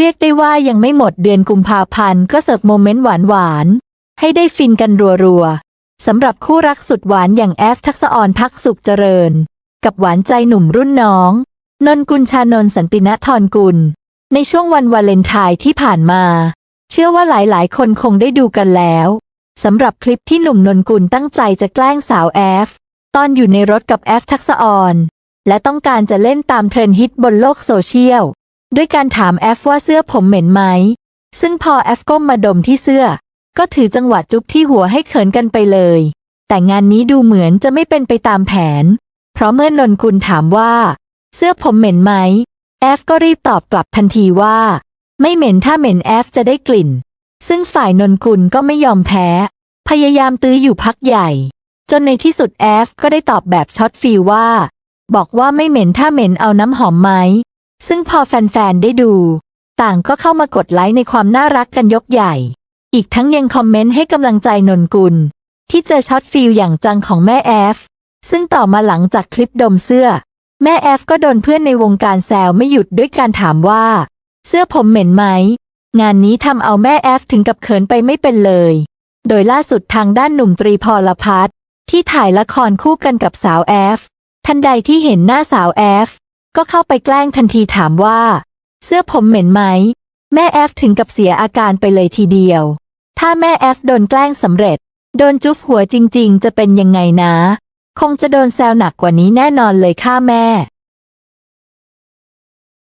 เรียกได้ว่ายังไม่หมดเดือนกุมภาพันธ์ก็เสิร์ฟโมเมนต์หวานๆ ให้ได้ฟินกันรัวๆ สำหรับคู่รักสุดหวานอย่างแอฟทักษะออนพักสุขเจริญ กับหวานใจหนุ่มรุ่นน้อง นนกุลชานนสันติณธรกุล ในช่วงวันวาเลนไทน์ที่ผ่านมา เชื่อว่าหลายๆ คนคงได้ดูกันแล้วสำหรับคลิปที่หนุ่มนนกุลตั้งใจจะแกล้งสาวแอฟตอนอยู่ในรถกับแอฟทักษะออนและต้องการจะเล่นตามเทรนด์ฮิตบนโลกโซเชียล ด้วยการถามแอฟว่าเสื้อผมเหม็นไหม ซึ่งพอแอฟก้มมาดมที่เสื้อ ก็ถือจังหวะจุ๊บที่หัวให้เขินกันไปเลย แต่งานนี้ดูเหมือนจะไม่เป็นไปตามแผน เพราะเมื่อนนกุลถามว่า เสื้อผมเหม็นไหม แอฟก็รีบตอบกลับทันทีว่า ไม่เหม็นถ้าเหม็นแอฟจะได้กลิ่น ซึ่งฝ่ายนนกุลก็ไม่ยอมแพ้ พยายามตื้ออยู่พักใหญ่ จนในที่สุดแอฟก็ได้ตอบแบบช็อตฟิลว่า บอกว่าไม่เหม็นถ้าเหม็นเอาน้ำหอมไหม ซึ่งพอแฟนๆ ได้ดู ต่างก็เข้ามากดไลค์ในความน่ารักกันยกใหญ่ อีกทั้งยังคอมเมนต์ให้กำลังใจนนกุล ที่เจอช็อตฟิลอย่างจังของแม่แอฟ ซึ่งต่อมาหลังจากคลิปดมเสื้อ แม่แอฟก็โดนเพื่อนในวงการแซวไม่หยุดด้วยการถามว่า เสื้อผมเหม็นไหม งานนี้ทำเอาแม่แอฟถึงกับเขินไปไม่เป็นเลย โดยล่าสุดทางด้านหนุ่มตรีพรพัฒน์ที่ถ่ายละครคู่กันกับสาวแอฟทันใดที่เห็นหน้าสาวแอฟ ก็เข้าไปแกล้งทันทีถามว่า เสื้อผมเหม็นไหม แม่แอฟถึงกับเสียอาการไปเลยทีเดียว ถ้าแม่แอฟโดนแกล้งสำเร็จ โดนจุ๊บหัวจริง ๆ จะเป็นยังไงนะ คงจะโดนแซวหนักกว่านี้แน่นอนเลยค่ะแม่